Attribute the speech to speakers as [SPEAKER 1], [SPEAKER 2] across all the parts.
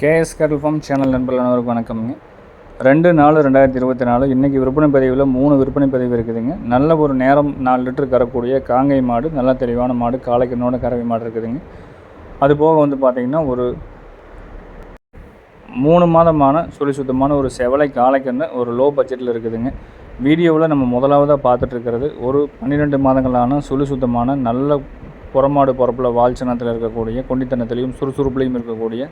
[SPEAKER 1] KS கேட்டல் form channel நண்பர்கள் அனைவருக்கும் வணக்கம்ங்க ரெண்டு நாலு ரெண்டாயிரத்தி இருபத்தி நாலு இன்றைக்கி விற்பனை பதிவில் மூணு விற்பனை பதிவு இருக்குதுங்க. நல்ல ஒரு நேரம் நாலு லிட்டர் கறக்கூடிய காங்கை மாடு நல்ல தெளிவான மாடு காளைக்கண்ணோட கறவை மாடு இருக்குதுங்க. அது போக வந்து பார்த்திங்கன்னா ஒரு மூணு மாதமான சுழி சுத்தமான ஒரு செவலை காளைக்கன்று ஒரு லோ பட்ஜெட்டில் இருக்குதுங்க. வீடியோவில் நம்ம முதலாவதாக பார்த்துட்ருக்கிறது ஒரு பன்னிரெண்டு மாதங்களான சுழி சுத்தமான நல்ல புறமாடு பொறப்பில் வால்ச்சனத்தில் இருக்கக்கூடிய கொண்டித்தனத்திலையும் சுறுசுறுப்புலையும் இருக்கக்கூடிய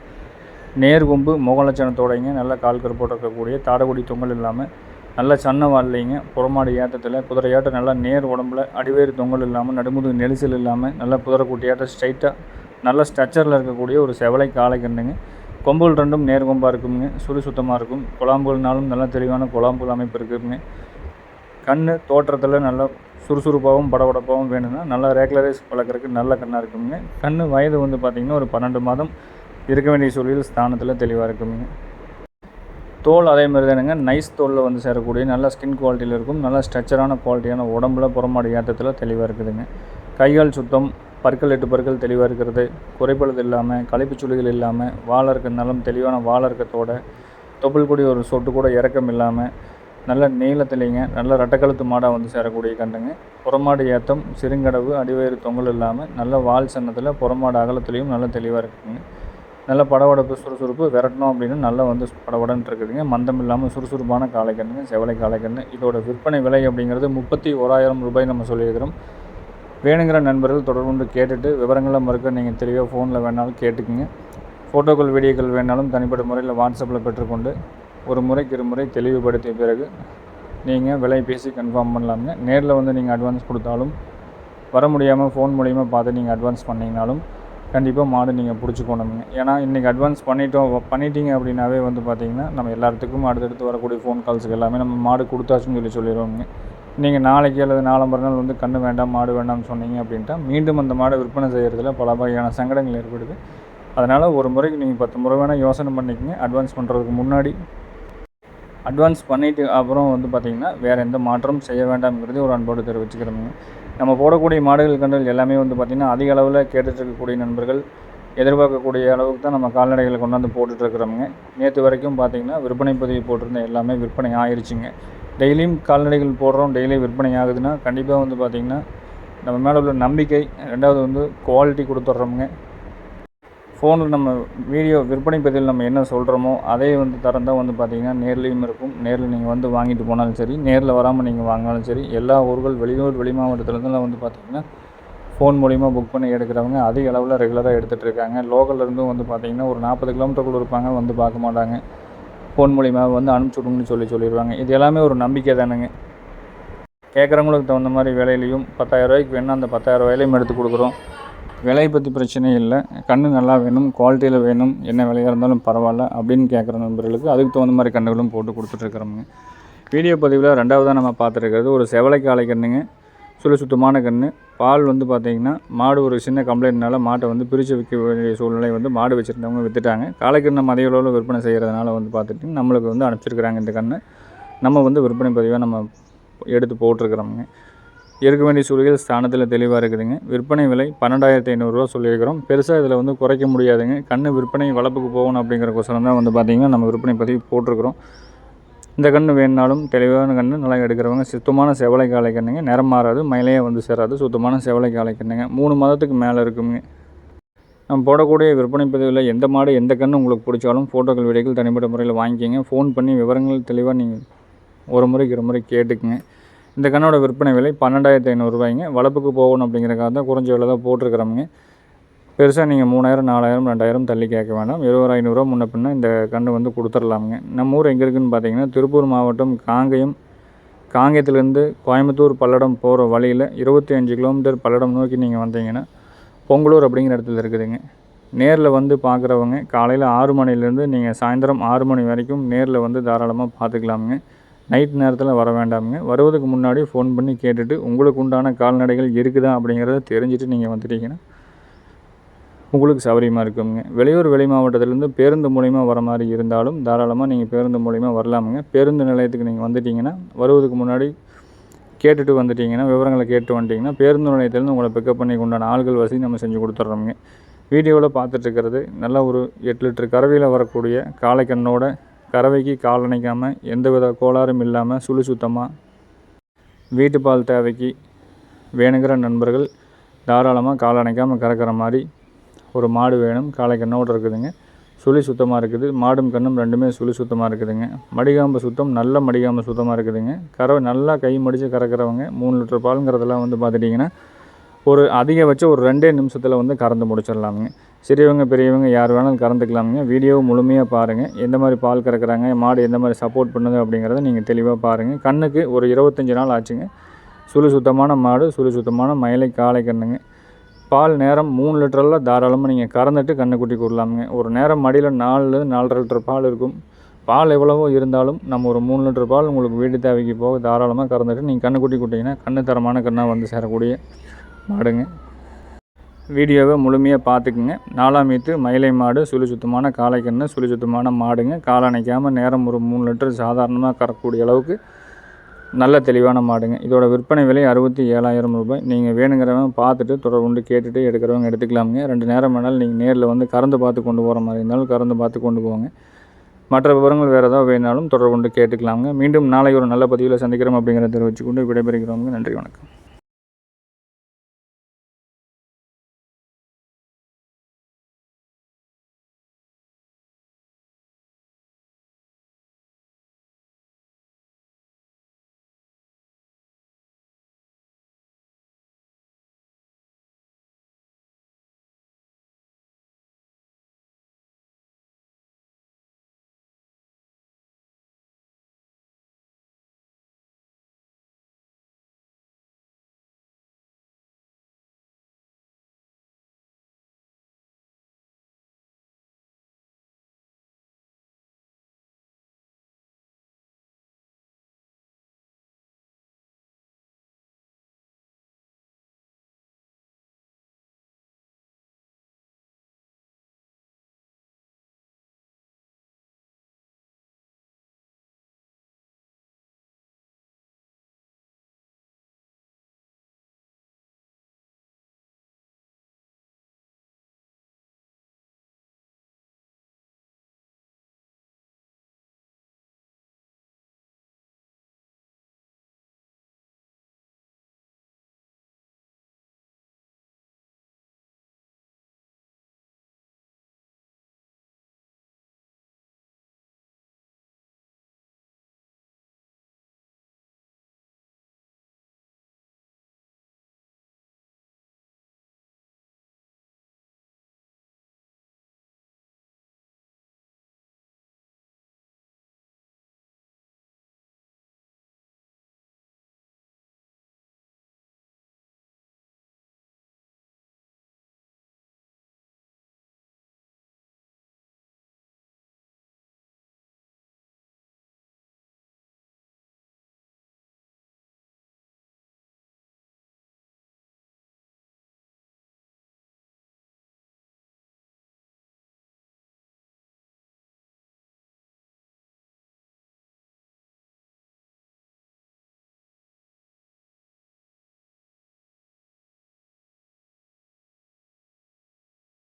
[SPEAKER 1] நேர்கொம்பு முகலட்சணத்தோடைங்க நல்ல கால் கருப்போடு இருக்கக்கூடிய தாடகுடி தொங்கல் இல்லாமல் நல்ல சன்ன வால்லைங்க புறமாடி ஏற்றத்தில் குதிரையாட்டம் நல்லா நேர் உடம்புல அடிவேறு தொங்கல் இல்லாமல் நடுமுதுகு நெரிசல் இல்லாமல் நல்ல குதிரைக்குட்டியாட்டம் ஸ்ட்ரைட்டாக நல்ல ஸ்ட்ரக்சரில் இருக்கக்கூடிய ஒரு செவலை காளை கண்டுங்க கொம்புகள் ரெண்டும் நேர் கொம்பாக இருக்குங்க சுழி சுத்தமாக இருக்கும். குழாம்புகள்னாலும் நல்லா தெளிவான குழாம்புகள் அமைப்பு இருக்குங்க. கண் தோற்றத்தில் நல்லா சுறுசுறுப்பாகவும் படபடப்பாகவும் வேணும்னா நல்லா ரெகுலரைஸ் வளர்க்குறதுக்கு நல்ல கண்ணாக இருக்குங்க. கண் வயது வந்து பார்த்திங்கன்னா ஒரு பன்னெண்டு மாதம் இருக்க வேண்டிய சூழலில் ஸ்தானத்தில் தெளிவாக இருக்குங்க தோல் அதே மாதிரி தானுங்க. நைஸ் தோலில் வந்து சேரக்கூடிய நல்ல ஸ்கின் குவாலிட்டியில் இருக்கும். நல்ல ஸ்ட்ரக்சரான குவாலிட்டியான உடம்புல புறமாடு ஏற்றத்தில் தெளிவாக இருக்குதுங்க. கைகால் சுத்தம் பற்கள் எட்டு பற்கள் தெளிவாக இருக்கிறது. குறைபழுது இல்லாமல் களைப்பு சுழிகள் இல்லாமல் வாழை இருக்கிறதுனாலும் தெளிவான வாழை இருக்கத்தோட தொப்புள் கூடிய ஒரு சொட்டு கூட இறக்கம் இல்லாமல் நல்ல நீளத்திலேங்க நல்ல ரெட்டக்கழுத்து மாடாக வந்து சேரக்கூடிய கண்டுங்க புறமாடு ஏத்தம் சிறுங்கடவு அடிவயிறு தொங்கல் இல்லாமல் நல்ல வால் சன்னத்தில் புறமாடு அகலத்துலேயும் நல்ல தெளிவாக இருக்குங்க நல்ல படவடப்பு சுறுசுறுப்பு விரட்டணும் அப்படின்னு நல்லா வந்து படவடன்ட்டு இருக்குதுங்க. மந்தம் இல்லாமல் சுறுசுறுப்பான காலைக்கண்ணுங்க செவலை காலைக்கண்ணு. இதோட விற்பனை விலை அப்படிங்கிறது முப்பத்தி ஓராயிரம் ரூபாய் நம்ம சொல்லியிருக்கிறோம். வேணுங்கிற நண்பர்கள் தொடர்பு கேட்டுட்டு விவரங்களை மறுக்க நீங்கள் தெளிவாக ஃபோனில் வேணாலும் கேட்டுக்குங்க. ஃபோட்டோக்கள் வீடியோக்கள் வேணாலும் தனிப்பட்ட முறையில் வாட்ஸ்அப்பில் பெற்றுக்கொண்டு ஒரு முறைக்கு இரு முறை தெளிவுபடுத்திய பிறகு நீங்கள் விலை பேசி கன்ஃபார்ம் பண்ணலாமுங்க. நேரில் வந்து நீங்கள் அட்வான்ஸ் கொடுத்தாலும் வர முடியாமல் ஃபோன் மூலிமா பார்த்து நீங்கள் அட்வான்ஸ் பண்ணிங்கனாலும் கண்டிப்பாக மாடு நீங்கள் பிடிச்சிக்கணுங்க ஏன்னா இன்றைக்கி அட்வான்ஸ் பண்ணிட்டோம் பண்ணிட்டீங்க அப்படின்னாவே வந்து பார்த்திங்கன்னா நம்ம எல்லாத்துக்கும் அடுத்தடுத்து வரக்கூடிய ஃபோன் கால்ஸுக்கு எல்லாமே நம்ம மாடு கொடுத்தாச்சுன்னு சொல்லி சொல்லிடுவோங்க நீங்கள் நாளைக்கு அல்லது நாலு நாள் வந்து கண்ணு வேண்டாம் மாடு வேண்டாம்னு சொன்னீங்க அப்படின்ட்டா மீண்டும் அந்த மாடை விற்பனை செய்கிறதுல பல வகையான சங்கடங்கள் ஏற்படுது. அதனால் ஒரு முறைக்கு நீங்கள் பத்து முறை வேணால் யோசனை பண்ணிக்கங்க. அட்வான்ஸ் பண்ணுறதுக்கு முன்னாடி அட்வான்ஸ் பண்ணிவிட்டு அப்புறம் வந்து பார்த்திங்கன்னா வேறு எந்த மாற்றமும் செய்ய வேண்டாம்ங்கிறதே ஒரு அன்போடு தெரிவிச்சுக்கிறோங்க. நம்ம போடக்கூடிய மாடுகள் கன்றுகள் எல்லாமே வந்து பார்த்திங்கன்னா அதிக அளவில் கேட்டுட்ருக்கக்கூடிய நண்பர்கள். எதிர்பார்க்கக்கூடிய அளவுக்கு தான் நம்ம கால்நடைகளை கொண்டாந்து போட்டுட்ருக்குறோமுங்க நேற்று வரைக்கும் பார்த்திங்கன்னா விற்பனை பதிவு போட்டிருந்த எல்லாமே விற்பனை ஆயிடுச்சுங்க டெய்லியும் கால்நடைகள் போடுறோம் டெய்லியும் விற்பனை ஆகுதுன்னா கண்டிப்பாக வந்து பார்த்திங்கன்னா நம்ம மேலே உள்ள நம்பிக்கை ரெண்டாவது வந்து குவாலிட்டி கொடுத்துட்றோமுங்க. ஃபோனில் நம்ம வீடியோ விற்பனை பதிவில் நம்ம என்ன சொல்கிறோமோ அதே வந்து தரம் தான் வந்து பார்த்திங்கன்னா நேர்லேயும் இருக்கும். நேரில் நீங்கள் வந்து வாங்கிட்டு போனாலும் சரி நேரில் வராமல் நீங்கள் வாங்கினாலும் சரி எல்லா ஊர்கள் வெளியூர் வெளி மாவட்டத்துலேருந்துலாம் வந்து பார்த்திங்கன்னா ஃபோன் மூலிமா புக் பண்ணி எடுக்கிறவங்க அதிக அளவில் ரெகுலராக எடுத்துகிட்டு இருக்காங்க. லோக்கல்லேருந்தும் வந்து பார்த்திங்கன்னா ஒரு நாற்பது கிலோமீட்டருக்குள்ள இருப்பாங்க வந்து பார்க்க மாட்டாங்க. ஃபோன் மூலிமா வந்து அனுப்பிச்சி விடுங்கன்னு சொல்லி சொல்லிடுவாங்க இது எல்லாமே ஒரு நம்பிக்கை தானுங்க. கேட்குறவங்களுக்கு தகுந்த மாதிரி விலையிலையும் பத்தாயிரம் ரூபாய்க்கு அந்த பத்தாயிரம் ரூபாயிலையும் எடுத்து கொடுக்குறோம். விலை பற்றி பிரச்சனை இல்லை. கன்று நல்லா வேணும் குவாலிட்டியில் வேணும் என்ன விலையாக இருந்தாலும் பரவாயில்ல அப்படின்னு கேட்குற நண்பர்களுக்கு அதுக்கு தகுந்த மாதிரி கன்றுகளும் போட்டு கொடுத்துட்ருக்குறோமுங்க வீடியோ பதிவில் ரெண்டாவதாக நம்ம பார்த்துருக்கிறது ஒரு செவலை காளை கன்றுங்க சுழி சுத்தமான கன்று பால் வந்து பார்த்திங்கன்னா மாடு ஒரு சின்ன கம்ப்ளைண்ட்னால மாட்டை வந்து பிரித்து விற்க வேண்டிய சூழ்நிலை வந்து மாடு வச்சுருந்தவங்க விற்றுட்டாங்க காளைக்கண்ணை மதிய அளவில் விற்பனை செய்கிறதுனால வந்து பார்த்துட்டு நம்மளுக்கு வந்து அனுப்பிச்சிருக்கிறாங்க இந்த கன்று நம்ம வந்து விற்பனை பதிவாக நம்ம எடுத்து போட்டிருக்கிறோமுங்க. இருக்க வேண்டிய சூழல் ஸ்தானத்தில் தெளிவாக இருக்குதுங்க. விற்பனை விலை பன்னெண்டாயிரத்தி ஐநூறுரூவா சொல்லியிருக்கிறோம். பெருசாக இதில் வந்து குறைக்க முடியாதுங்க. கண் விற்பனை வளப்புக்கு போகணும் அப்படிங்கிறக்கோசரம் தான் வந்து பார்த்திங்கன்னா நம்ம விற்பனை பதிவு போட்டிருக்கிறோம். இந்த கன்று வேணுனாலும் தெளிவான கன்று நல்லா எடுக்கிறவங்க சுத்தமான செவலை காலை கண்ணுங்க. நிறம் மாறாது மயிலையே வந்து சேராது சுத்தமான செவலை காலை கண்ணுங்க. மூணு மாதத்துக்கு மேலே இருக்குங்க. நம்ம போடக்கூடிய விற்பனை பதிவில் எந்த மாடு எந்த கன்று உங்களுக்கு பிடிச்சாலும் ஃபோட்டோக்கள் வீடியோக்கள் தனிப்பட்ட முறையில் வாங்கிக்கிங்க. ஃபோன் பண்ணி விவரங்கள் தெளிவாக நீங்கள் ஒரு முறைக்கு ஒரு முறை கேட்டுக்குங்க. இந்த கண்ணோட விற்பனை விலை பன்னெண்டாயிரத்து ஐநூறுரூவாய்ங்க வளர்ப்புக்கு போகணும் அப்படிங்கிறக்காக தான் குறைஞ்ச விலை தான் போட்டிருக்கிறோமுங்க. பெருசாக நீங்கள் மூணாயிரம் நாலாயிரம் ரெண்டாயிரம் தள்ளி கேட்க வேண்டாம் இருபது ஐநூறுரூவா முன்ன பின்ன இந்த கன்று வந்து கொடுத்துர்லாமுங்க நம்ம ஊர் எங்கே இருக்குதுன்னு பார்த்தீங்கன்னா திருப்பூர் மாவட்டம் காங்கயம் காங்கயத்துலேருந்து கோயம்புத்தூர் பல்லடம் போகிற வழியில் இருபத்தி அஞ்சு கிலோமீட்டர் பல்லடம் நோக்கி நீங்கள் வந்தீங்கன்னா பொங்கலூர் அப்படிங்கிற இடத்துல இருக்குதுங்க. நேரில் வந்து பார்க்குறவங்க காலையில் ஆறு மணிலேருந்து நீங்கள் சாயந்தரம் ஆறு மணி வரைக்கும் நேரில் வந்து தாராளமாக பார்த்துக்கலாமுங்க நைட் நேரத்தில் வர வேண்டாமுங்க. வருவதுக்கு முன்னாடி ஃபோன் பண்ணி கேட்டுட்டு உங்களுக்கு உண்டான கால்நடைகள் இருக்குதா அப்படிங்கிறத தெரிஞ்சுட்டு நீங்கள் வந்துட்டீங்கன்னா உங்களுக்கு சௌகரியமாக இருக்குங்க. வெளியூர் வெளி மாவட்டத்திலேருந்து பேருந்து மூலிமா வர மாதிரி இருந்தாலும் தாராளமாக நீங்கள் பேருந்து மூலிமா வரலாமுங்க. பேருந்து நிலையத்துக்கு நீங்கள் வந்துட்டிங்கன்னா வருவதுக்கு முன்னாடி கேட்டுட்டு வந்துட்டிங்கன்னா விவரங்களை கேட்டு வந்துட்டிங்கன்னா பேருந்து நிலையத்திலேருந்து உங்களை பிக்கப் பண்ணி உண்டான ஆள்கள் வசதி நம்ம செஞ்சு கொடுத்துட்றோமுங்க வீடியோவில் பார்த்துட்ருக்கிறது நல்ல ஒரு எட்டு லிட்டர் கறவையில் வரக்கூடிய காளைக்கண்ணோட கறவைக்கு கால் அணைக்காமல் எந்தவித கோளாறும் இல்லாமல் சுழி சுத்தமாக வீட்டு பால் தேவைக்கு வேணுங்கிற நண்பர்கள் தாராளமாக கால் அணைக்காமல் கறக்கிற மாதிரி ஒரு மாடு வேணும். காலை கண்ணோடு இருக்குதுங்க. சுழி சுத்தமாக இருக்குது. மாடும் கண்ணும் ரெண்டுமே சுழி சுத்தமாக இருக்குதுங்க. மடிகாம்பு சுத்தம் நல்ல மடிகாம்பு சுத்தமாக இருக்குதுங்க. கறவை நல்லா கை மடித்து கறக்கிறவங்க மூணு லிட்டர் பாலுங்கிறதெல்லாம் வந்து பார்த்துட்டிங்கன்னா ஒரு அதிகபட்சம் ஒரு ரெண்டே நிமிஷத்தில் வந்து கறந்து முடிச்சிடலாமுங்க. சிறியவங்க பெரியவங்க யார் வேணாலும் கறந்துக்கலாமுங்க வீடியோவை முழுமையாக பாருங்கள் எந்த மாதிரி பால் கறக்குறாங்க மாடு எந்த மாதிரி சப்போர்ட் பண்ணுது அப்படிங்கிறத நீங்கள் தெளிவாக பாருங்கள் கண்ணுக்கு ஒரு இருபத்தஞ்சி நாள் ஆச்சுங்க. சுழு சுத்தமான மாடு சுழு சுத்தமான மயிலை காளை கண்ணுங்க. பால் நேரம் மூணு லிட்டரில் தாராளமாக நீங்கள் கறந்துட்டு கண்ணுக்குட்டி கொடுலாமுங்க ஒரு நேரம் மடியில் நாலு நாலரை லிட்டர் பால் இருக்கும். பால் எவ்வளவோ இருந்தாலும் நம்ம ஒரு மூணு லிட்டர் பால் உங்களுக்கு வீட்டு தேவைக்கு போக தாராளமாக கறந்துட்டு நீங்கள் கண்ணுக்குட்டி கொடுத்தீங்கன்னா கண்ணு தரமான கண்ணாக வந்து சேரக்கூடிய மாடுங்க. வீடியோவை முழுமையாக பார்த்துக்குங்க. நாலாம் மீத்து மயிலை மாடு சுழி சுத்தமான காளைக்கன்று சுழி சுத்தமான மாடுங்க. கால் அணைக்காமல் நேரம் ஒரு மூணு லிட்டர் சாதாரணமாக கறக்கக்கூடிய அளவுக்கு நல்ல தெளிவான மாடுங்க. இதோட விற்பனை விலை அறுபத்தி ஏழாயிரம் ரூபாய். நீங்கள் வேணுங்கிறவங்க பார்த்துட்டு தொடர்புண்டு கேட்டுட்டு எடுக்கிறவங்க எடுத்துக்கலாமுங்க. ரெண்டு நேரம் வேணாலும் நீங்கள் நேரில் வந்து கறந்து பார்த்து கொண்டு போகிற மாதிரி இருந்தாலும் கறந்து பார்த்து கொண்டு போங்க. மற்ற விவரங்கள் வேறு ஏதாவது வேணாலும் தொடர்புண்டு கேட்டுக்கலாமுங்க. மீண்டும் நாளை ஒரு நல்ல பதிவில் சந்திக்கிறோம் அப்படிங்கிறத தெரிவிச்சுக்கொண்டு விடைபெறுகிறோங்க நன்றி வணக்கம்.